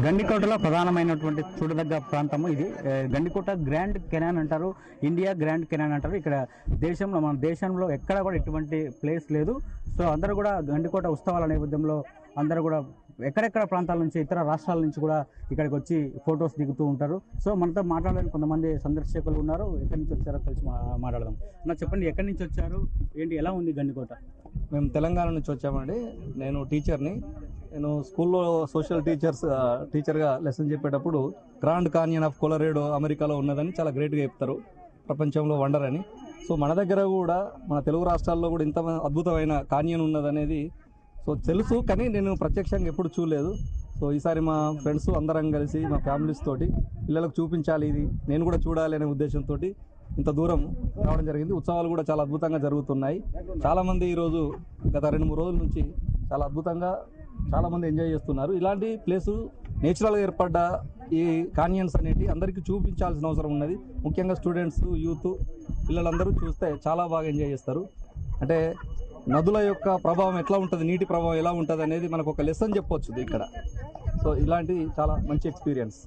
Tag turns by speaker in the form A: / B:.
A: గండికోటలో ప్రధానమైనటువంటి చూడదగ్గ ప్రాంతము ఇది. గండికోట గ్రాండ్ కెనాన్ అంటారు. ఇండియా గ్రాండ్ కెనాన్ అంటారు. ఇక్కడ దేశంలో మన దేశంలో ఎక్కడ కూడా ఎటువంటి ప్లేస్ లేదు. సో అందరూ కూడా గండికోట ఉత్సవాల నేపథ్యంలో అందరూ కూడా ఎక్కడెక్కడ ప్రాంతాల నుంచి ఇతర రాష్ట్రాల నుంచి కూడా ఇక్కడికి వచ్చి ఫొటోస్ దిగుతూ ఉంటారు. సో మనతో మాట్లాడడానికి కొంతమంది సందర్శకులు ఉన్నారు. ఎక్కడి నుంచి వచ్చారో కలిసి మా- మాట్లాడదాం. నా చెప్పండి ఎక్కడి నుంచి వచ్చారు? ఏంటి ఎలా ఉంది గండికోట?
B: మేము తెలంగాణ నుంచి వచ్చామండి. నేను టీచర్ని. నేను స్కూల్లో సోషల్ టీచర్స్ టీచర్గా లెసన్ చెప్పేటప్పుడు గ్రాండ్ కాన్యన్ ఆఫ్ కొలరేడో అమెరికాలో ఉన్నదని చాలా గ్రేట్గా చెప్తారు. ప్రపంచంలో వండర్ అని. సో మన దగ్గర కూడా మన తెలుగు రాష్ట్రాల్లో కూడా ఇంత అద్భుతమైన కాన్యన్ ఉన్నదనేది సో తెలుసు కానీ నేను ప్రత్యక్షంగా ఎప్పుడు చూడలేదు. సో ఈసారి మా ఫ్రెండ్స్ అందరం కలిసి మా ఫ్యామిలీస్ తోటి పిల్లలకు చూపించాలి ఇది నేను కూడా చూడాలి అనే ఉద్దేశంతో ఇంత దూరం రావడం జరిగింది. ఉత్సవాలు కూడా చాలా అద్భుతంగా జరుగుతున్నాయి. చాలామంది ఈరోజు గత రెండు మూడు రోజుల నుంచి చాలా అద్భుతంగా చాలామంది ఎంజాయ్ చేస్తున్నారు. ఇలాంటి ప్లేసు నేచురల్గా ఏర్పడ్డ ఈ కాన్యన్స్ అనేటి అందరికీ చూపించాల్సిన అవసరం ఉన్నది. ముఖ్యంగా స్టూడెంట్స్ యూత్ పిల్లలందరూ చూస్తే చాలా బాగా ఎంజాయ్ చేస్తారు. అంటే నదుల యొక్క ప్రభావం ఎట్లా ఉంటుంది నీటి ప్రభావం ఎలా ఉంటుంది అనేది మనకు ఒక లెసన్ చెప్పొచ్చు ఇక్కడ. సో ఇలాంటి చాలా మంచి ఎక్స్పీరియన్స్